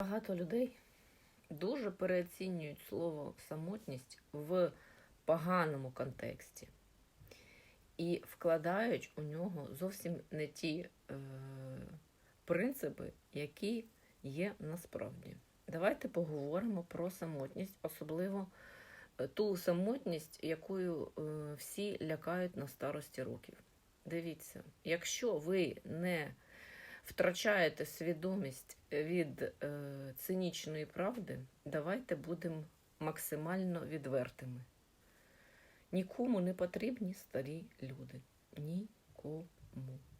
Багато людей дуже переоцінюють слово самотність в поганому контексті і вкладають у нього зовсім не ті е, принципи, які є насправді. Давайте поговоримо про самотність, особливо е, ту самотність, якою е, всі лякають на старості років. Дивіться, якщо ви не втрачаєте свідомість від е, цинічної правди, давайте будемо максимально відвертими. Нікому не потрібні старі люди. Нікому.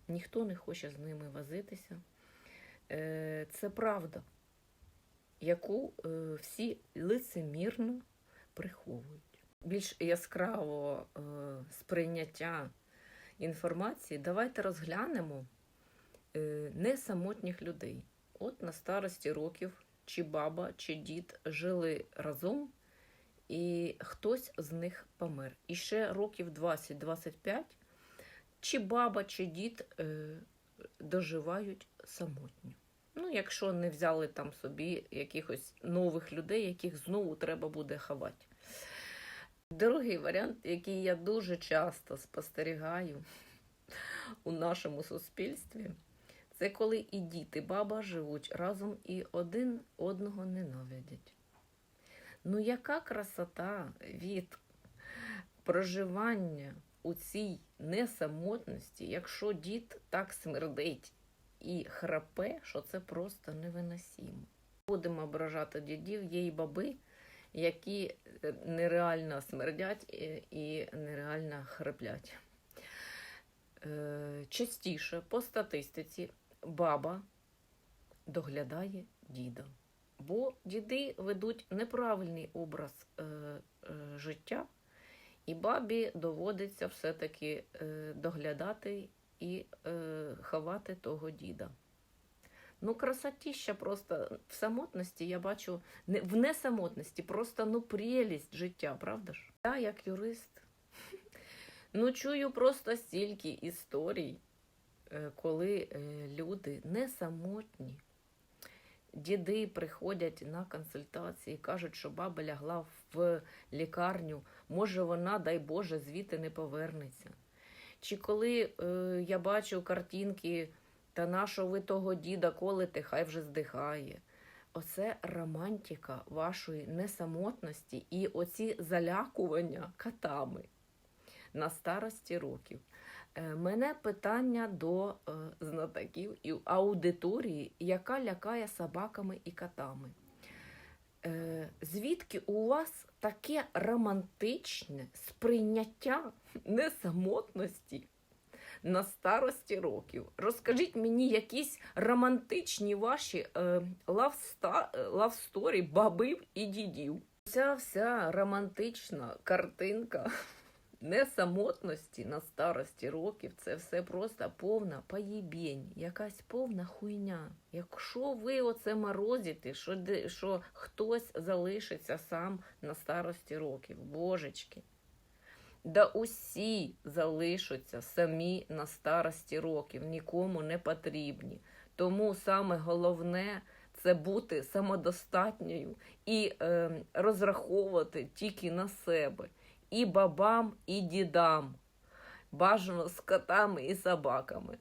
Ніхто не хоче з ними возитися. Е, це правда, яку е, всі лицемірно приховують. Більш яскраво е, сприйняття інформації, давайте розглянемо е, несамотніх людей. От на старості років чи баба, чи дід жили разом, і хтось з них помер. І ще років 20-25 чи баба, чи дід е, доживають самотньо. Ну, якщо не взяли там собі якихось нових людей, яких знову треба буде ховати. Другий варіант, який я дуже часто спостерігаю у нашому суспільстві, це коли і дід, і баба живуть разом і один одного ненавидять. Ну, яка красота від проживання у цій несамотності, якщо дід так смердить і храпе, що це просто невиносимо. Будемо ображати дідів, є й баби, які е, нереально смердять і- і нереально храплять. Е, Частіше по статистиці баба доглядає діда, бо діди ведуть неправильний образ е, е, життя, і бабі доводиться все-таки е, доглядати і е, ховати того діда. Ну, красотіща просто в самотності я бачу не в несамотності, просто ну прелість життя, правда ж? Я, як юрист, ну чую просто стільки історій, коли е, люди не самотні. Діди приходять на консультації, кажуть, що баба лягла в лікарню, може вона, дай Боже, звідти не повернеться. Чи коли е, я бачу картинки, та нашого ви того діда колите, хай вже здихає. Оце романтика вашої несамотності і оці залякування катами на старості років. Е, Мене питання до е, знатоків і аудиторії, яка лякає собаками і котами. Е, Звідки у вас таке романтичне сприйняття несамотності на старості років? Розкажіть мені якісь романтичні ваші лавсторі бабів і дідів. Ця вся романтична картинка несамотності на старості років це все просто повна поїбєнь, якась повна хуйня. Якщо ви оце морозите, що, що хтось залишиться сам на старості років, божечки. Да усі залишаться самі на старості років, нікому не потрібні. Тому саме головне це бути самодостатньою і е, розраховувати тільки на себе і бабам, і дідам, бажано з котами і собаками.